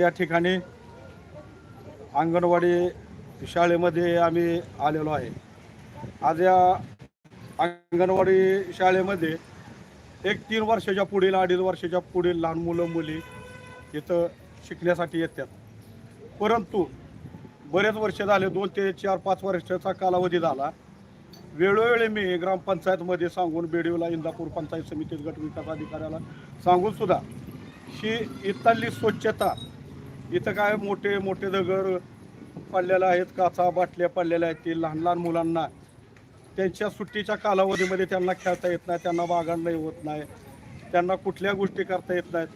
या ठिकाणी अंगणवाडी शाळेमध्ये आम्ही आलेलो आहे. आज या अंगणवाडी शाळेमध्ये एक तीन वर्षाच्या पुढील अडीच वर्षाच्या पुढील लहान मुलं मुली इथं शिकण्यासाठी येतात. परंतु बरेच वर्ष झाले दोन ते चार पाच वर्षाचा कालावधी झाला. वेळोवेळी मी ग्रामपंचायतमध्ये सांगून बेडीवला इंदापूर पंचायत समितीत गट विकास अधिकाऱ्याला सांगूनसुद्धा ही इथली स्वच्छता इथं काय मोठे मोठे दगड पडलेले आहेत काचा बाटल्या पडलेल्या आहेत ते लहान लहान मुलांना. त्यांच्या सुट्टीच्या कालावधीमध्ये त्यांना खेळता येत नाही त्यांना वागांना होत नाही. त्यांना कुठल्या गोष्टी करता येत नाहीत.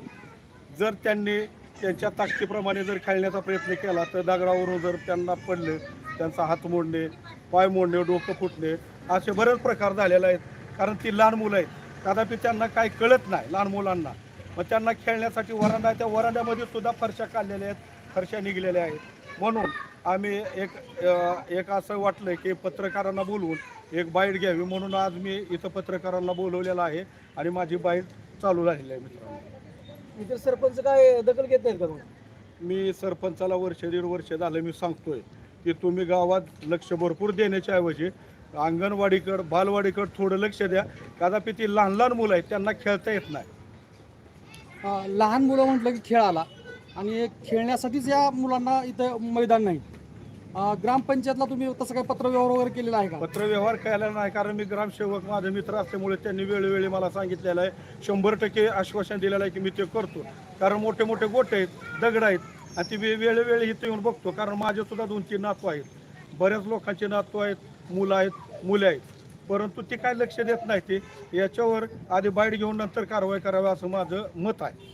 जर त्यांनी त्यांच्या ताकदीप्रमाणे जर खेळण्याचा प्रयत्न केला तर दगडावरून जर त्यांना पडले त्यांचा हात मोडणे पाय मोडणे डोकं फुटणे असे बरेच प्रकार झालेले आहेत. कारण ती लहान मुलं आहेत. कदापि त्यांना काही कळत नाही लहान मुलांना. मग त्यांना खेळण्यासाठी वरांडा आहे. त्या वरांड्यामध्ये सुद्धा फरशा काढलेल्या आहेत. फरशा निघलेल्या आहेत. म्हणून आम्ही एक एक असं वाटलं की पत्रकारांना बोलवून एक बाईट घ्यावी. म्हणून आज मी इथं पत्रकारांना बोलवलेलं आहे आणि माझी बाईट चालू झालेली आहे मित्रांनो. इतर सरपंच काय दखल घेत नाहीत का मी सरपंचाला वर्ष दीड वर्ष झालं मी सांगतोय की तुम्ही गावात लक्ष भरपूर देण्याच्या ऐवजी अंगणवाडीकड बालवाडीकड थोडं लक्ष द्या. कदापि ती लहान लहान मुलं आहेत त्यांना खेळता येत नाही. लहान मुलं म्हटलं की खेळ आला. आणि खेळण्यासाठीच या मुलांना इथं मैदान नाही. ग्रामपंचायतला तुम्ही तसं काही पत्रव्यवहार वगैरे केलेला आहे का? पत्रव्यवहार केला नाही कारण मी ग्रामसेवक माझे मित्र असल्यामुळे त्यांनी वेळोवेळी मला सांगितलेलं आहे. शंभर टक्के आश्वासन दिलेलं आहे की मी ते करतो. कारण मोठे मोठे गोटे आहेत दगड आहेत आणि ती मी वेळोवेळी इथं येऊन बघतो. कारण माझे सुद्धा दोन तीन नातू आहेत. बऱ्याच लोकांचे नातू आहेत मुलं आहेत मुले आहेत. परंतु ते काय लक्ष देत नाही ते. याच्यावर आधी बाईट घेऊन नंतर कारवाई करावी असं माझं मत आहे.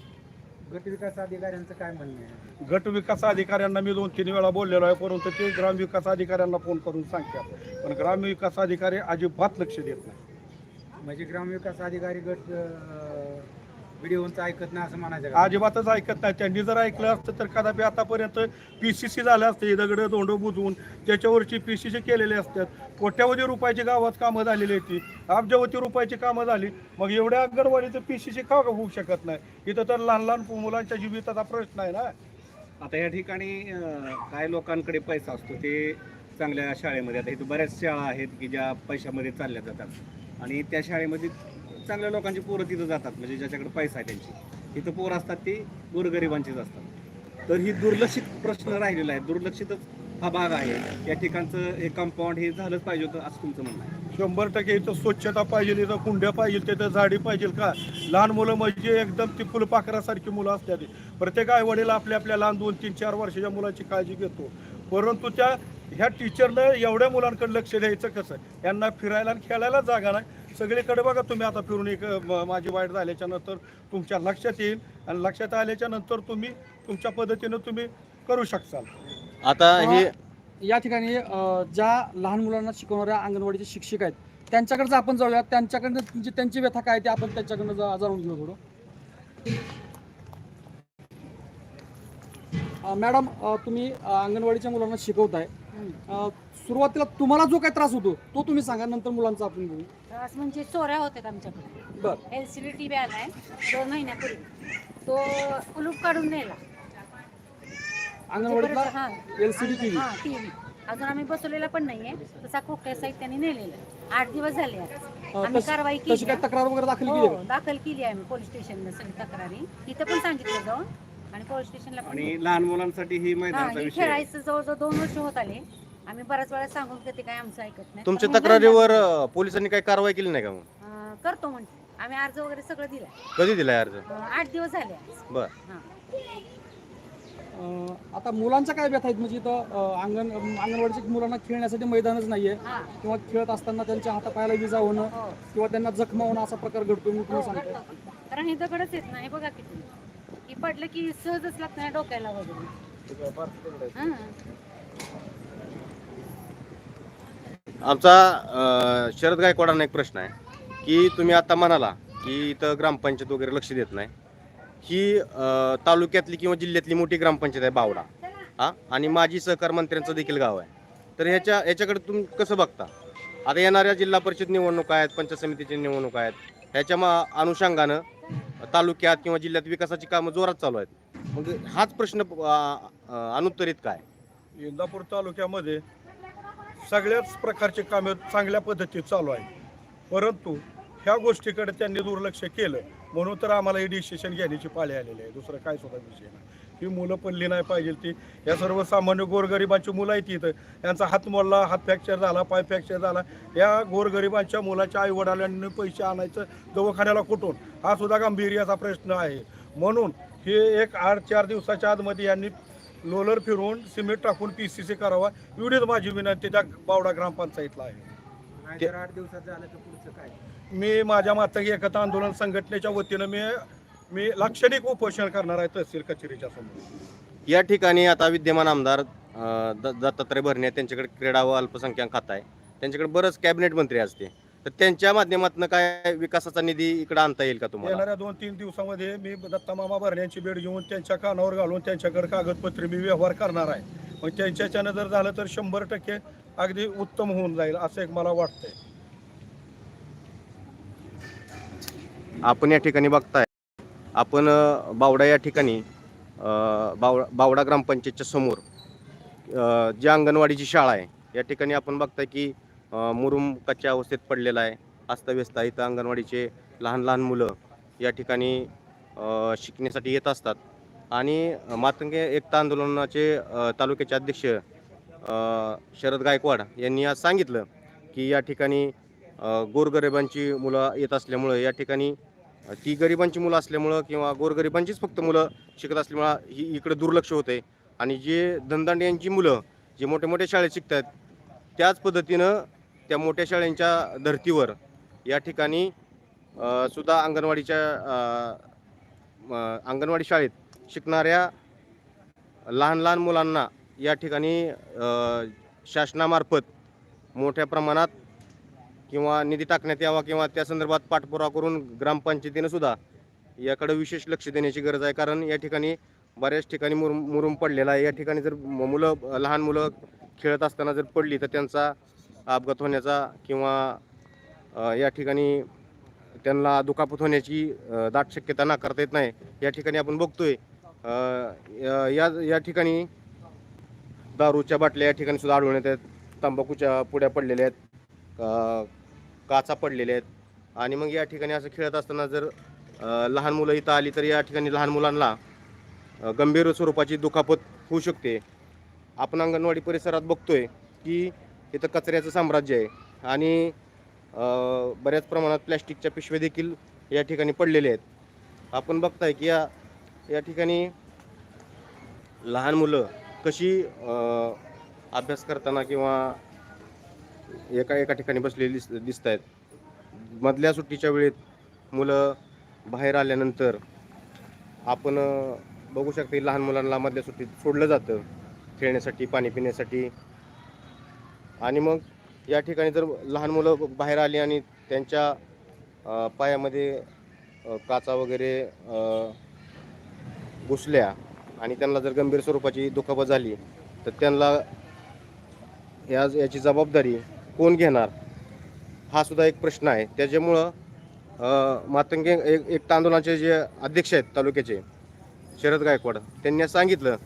गट विकास अधिकाऱ्यांचं काय म्हणणं आहे? गट विकास अधिकाऱ्यांना मी दोन तीन वेळा बोललेलो आहे परंतु ते ग्रामविकास अधिकाऱ्यांना फोन करून सांगतात. पण ग्रामविकास अधिकारी अजिबात लक्ष देत नाही. म्हणजे ग्रामविकास अधिकारी गट व्हिडिओचं ऐकत नाही असं म्हणायचं का? अजिबातच ऐकत नाही. त्यांनी जर ऐकलं असतं तर कदापि आतापर्यंत पी सी सी झालं असते दगड दोंड बुजवून त्याच्यावरची पी सी सी केलेले असतात. कोट्यावधी रुपयाची गावात कामं झालेली आहेत ती. अब्जावधी रुपयाची कामं झाली. मग एवढ्या अंगणवाडीचं पी सी सी का होऊ शकत नाही? इथं तर लहान लहान मुलांच्या जीविताचा प्रश्न आहे ना. आता या ठिकाणी अं, काय लोकांकडे पैसा असतो ते चांगल्या शाळेमध्ये. आता इथं बऱ्याच शाळा आहेत की ज्या पैशामध्ये चालल्या जातात. आणि त्या शाळेमध्ये चांगल्या लोकांची पोरं तिथं जातात म्हणजे ज्याच्याकडे पैसा आहे त्यांची. इथं पोरं असतात ती गोरगरिबांचीच असतात. तर ही दुर्लक्षित प्रश्न राहिलेला आहे. दुर्लक्षितच हा भाग आहे. या ठिकाणचं हे कंपाऊंड हे झालंच पाहिजे होतं असं तुमचं म्हणणं आहे. शंभर टक्के इथं स्वच्छता पाहिजे इथं कुंड्या पाहिजे तिथं झाडी पाहिजे का? लहान मुलं म्हणजे एकदम ती फुलपाखरासारखी मुलं असतात. प्रत्येक आई वडील आपल्या आपल्या लहान दोन तीन चार वर्षाच्या मुलाची काळजी घेतो. परंतु त्या ह्या टीचरनं एवढ्या मुलांकडे लक्ष द्यायचं कसं? यांना फिरायला आणि खेळायला जागा नाही. सगळीकडे बघा तुम्ही आता फिरून एक माझी वाईट झाल्याच्यानंतर तुमच्या लक्षात येईल आणि लक्षात आल्याच्यानंतर तुम्ही तुमच्या पद्धतीनं तुम्ही करू शकसाल आता हे या ठिकाणी ज्या लहान मुलांना शिकवणाऱ्या अंगणवाडीचे शिक्षक आहेत त्यांच्याकडेच आपण जाऊया त्यांच्याकडनं तुमची त्यांची व्यथा काय आहे ते आपण त्यांच्याकडनं जाणून घेऊ थोडं. मॅडम तुम्ही अंगणवाडीच्या मुलांना शिकवताय. सुरुवातीला तुम्हाला जो काय त्रास होतो तो तुम्ही सांगा नंतर मुलांचा आपण घेऊ त्रास म्हणजे चोऱ्या होत्यात आमच्याकडे. बर. L C D T V आलाय दोन महिन्यापूर्वी. तो कुलूप काढून नेला. अंगणवाडीतला हा. एल सी डी टी हा टीव्ही अजून आम्ही बसवलेला पण नाहीये. तसा खोक्या साहित्य त्यांनी नेलेला. आहे. आठ दिवस झाले आम्ही कारवाई केली तक्रार वगैरे दाखल केली हो आहे दाखल केली आहे आम्ही पोलीस स्टेशनला सगळी तक्रारी. इथं पण सांगितलं जाऊन. आणि पोलीस स्टेशनला पण आणि लहान मुलांसाठी ही हा मैदानाचा हे विषय आहे. खेळायचं जवळजवळ दोन वर्ष होत आले. आम्ही बऱ्याच वेळा सांगून की ते काय आमचं ऐकत नाही. तुमच्या पण मग तक्रारीवर अं, पोलिसांनी काही कारवाई केली नाही का मग? अं, करतो म्हणते आम्ही अर्ज वगैरे सगळं दिलं कधी दिलाय अर्ज? आठ दिवस झाले आज. बर. हा. अं, आता मुलांच्या काय व्यथा आहेत? म्हणजे इथं अं, अंगण अंगणवाडीच्या मुलांना खेळण्यासाठी मैदानच नाहीये. हा. किंवा खेळत असताना त्यांच्या हातापायाला विजा होणं हो. किंवा त्यांना जखमा होणं असा प्रकार घडतो मी हो, तुम्ही घडतं. कारण हे दगडच येत नाही बघा किती. पडलं की सहजच लागत नाही डोक्याला वगैरे. हा. आमचा शरद गायकवाडांना एक प्रश्न आहे की तुम्ही आता म्हणाला की इथं ग्रामपंचायत वगैरे लक्ष देत नाही. ही तालुक्यातली किंवा जिल्ह्यातली मोठी ग्रामपंचायत आहे बावडा. हा? आणि माजी सहकार मंत्र्यांचं देखील गाव आहे. तर ह्याच्या ह्याच्याकडे तुम्ही कसं बघता? आता येणाऱ्या जिल्हा परिषद निवडणुका आहेत पंचायत समितीच्या निवडणुका आहेत. ह्याच्या मा अनुषंगानं तालुक्यात किंवा जिल्ह्यात विकासाची कामं जोरात चालू आहेत. मग हाच प्रश्न अ, अनुत्तरित काय? इंदापूर तालुक्यामध्ये सगळ्याच प्रकारचे कामे चांगल्या पद्धतीत चालू आहे परंतु ह्या गोष्टीकडे त्यांनी दुर्लक्ष केलं. म्हणून तर आम्हाला हे डिसिशन घेण्याची पाळी आलेली आहे. दुसरं काय सुद्धा विषय नाही. ही मुलं पडली नाही पाहिजे ती. या सर्वसामान्य गोरगरिबांची मुलं आहेत इथं. यांचा हात मोडला हात फ्रॅक्चर झाला पाय फ्रॅक्चर झाला. या गोरगरिबांच्या मुलाच्या आई वडिलांनी पैसे आणायचं दवाखान्याला कुठून? हा सुद्धा गांभीर्याचा प्रश्न आहे. म्हणून हे एक आठ चार दिवसाच्या आतमध्ये यांनी लोलर फिरवून सिमेंट टाकून पी सी सी करावा एवढीच माझी विनंती त्या बावडा ग्रामपंचायतला आहे. आठ दिवसात झालं तर पुढचं काय? मी माझ्या मातंग एकता आंदोलन संघटनेच्या वतीनं मी मी लाक्षणिक उपोषण करणार आहे तहसील कचेरीच्या समोर. या ठिकाणी आता विद्यमान आमदार अ, द- दत्तात्रय भरणे त्यांच्याकडे क्रीडा व अल्पसंख्याक खातं आहे. त्यांच्याकडे बरंच कॅबिनेट मंत्री असते. तर त्यांच्या माध्यमातून काय विकासाचा निधी इकडे आणता येईल का तुम्हाला? येणाऱ्या दोन तीन दिवसामध्ये मी दत्ता मामा भरण्यांची भेट घेऊन त्यांच्या कानावर घालून त्यांच्याकडे कागदपत्रे मी व्यवहार करणार आहे. मग त्यांच्याच्यानं जर झालं तर शंभर टक्के अगदी उत्तम होऊन जाईल असं एक मला वाटतंय. आपण या ठिकाणी बघताय. आपण बावडा या ठिकाणी बाव बावडा बावडा ग्रामपंचायतच्या समोर जी अंगणवाडीची शाळा आहे या ठिकाणी आपण बघताय की मुरुम कच्च्या अवस्थेत पडलेला आहे अस्ताव्यस्त आहे. इथं अंगणवाडीचे लहान लहान मुलं या ठिकाणी शिकण्यासाठी येत असतात. आणि मातंगे एकता आंदोलनाचे तालुक्याचे अध्यक्ष शरद गायकवाड यांनी आज सांगितलं की या ठिकाणी गोरगरिबांची मुलं येत असल्यामुळं या ठिकाणी ती गरिबांची मुलं असल्यामुळं किंवा गोरगरिबांचीच फक्त मुलं शिकत असल्यामुळं ही इकडे दुर्लक्ष होते आणि जे धनदांड्यांची मुलं जे मोठ्या मोठ्या शाळेत शिकतात त्याच पद्धतीनं त्या मोठ्या शाळेंच्या धर्तीवर या ठिकाणी सुद्धा अंगणवाडीच्या अंगणवाडी शाळेत शिकणाऱ्या लहान लहान मुलांना या ठिकाणी शासनामार्फत मोठ्या प्रमाणात किंवा निधी टाकण्यात यावा किंवा त्या संदर्भात पाठपुरावा करून ग्रामपंचायतीनं सुद्धा याकडे विशेष लक्ष देण्याची गरज आहे. कारण या ठिकाणी बऱ्याच ठिकाणी मुर मुरुम पडलेला आहे. या ठिकाणी जर मुलं लहान मुलं खेळत असताना जर पडली तर त्यांचा अपघात होण्याचा किंवा या ठिकाणी त्यांना दुखापत होण्याची दाट शक्यता नाकारता येत नाही. या ठिकाणी आपण बघतोय आहे या या- या ठिकाणी दारूच्या बाटल्या या ठिकाणी सुद्धा आढळून आहेत. तंबाखूच्या पुड्या पडलेल्या आहेत. काचा पडलेल्या आहेत. आणि मग या ठिकाणी असं खेळत असताना जर लहान मुलं इथं आली तर या ठिकाणी लहान मुलांना गंभीर स्वरूपाची दुखापत होऊ शकते. आपण अंगणवाडी परिसरात बघतोय की इथं कचऱ्याचं साम्राज्य आहे. आणि बऱ्याच प्रमाणात प्लॅस्टिकच्या पिशव्या देखील या ठिकाणी पडलेल्या आहेत. आपण बघताय की या या ठिकाणी लहान मुलं कशी अभ्यास करताना किंवा एका एका ठिकाणी बसलेली दिस दिसत आहेत मधल्या सुट्टीच्या वेळेत मुलं बाहेर आल्यानंतर आपण बघू शकते लहान मुलांना मधल्या सुट्टीत सोडलं जातं खेळण्यासाठी पाणी पिण्यासाठी आणि मग या ठिकाणी जर लहान मुलं बाहेर आली आणि त्यांच्या पायामध्ये काचा वगैरे घुसल्या आणि त्यांना जर गंभीर स्वरूपाची दुखापत झाली तर त्यांना या याची जबाबदारी कोण घेणार? हा सुद्धा एक प्रश्न आहे. त्याच्यामुळं मातंगे एक एक आंदोलनाचे जे अध्यक्ष आहेत तालुक्याचे शरद गायकवाड त्यांनी सांगितलं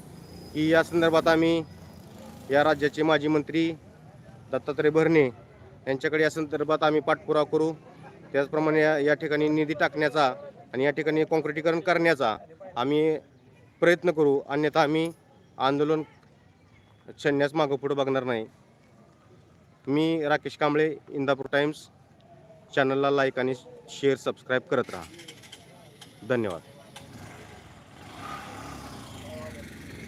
की या संदर्भात आम्ही या राज्याचे माजी मंत्री दत्तात्रय भरणे यांच्याकडे या संदर्भात आम्ही पाठपुरावा करू. त्याचप्रमाणे या या ठिकाणी निधी टाकण्याचा आणि या ठिकाणी काँक्रिटीकरण करण्याचा आम्ही प्रयत्न करू. अन्यथा आम्ही आंदोलन छेडण्यास मागं पुढं बघणार नाही. मी राकेश कांबळे इंदापूर टाइम्स. चॅनलला लाईक आणि शेअर सबस्क्राईब करत राहा. धन्यवाद.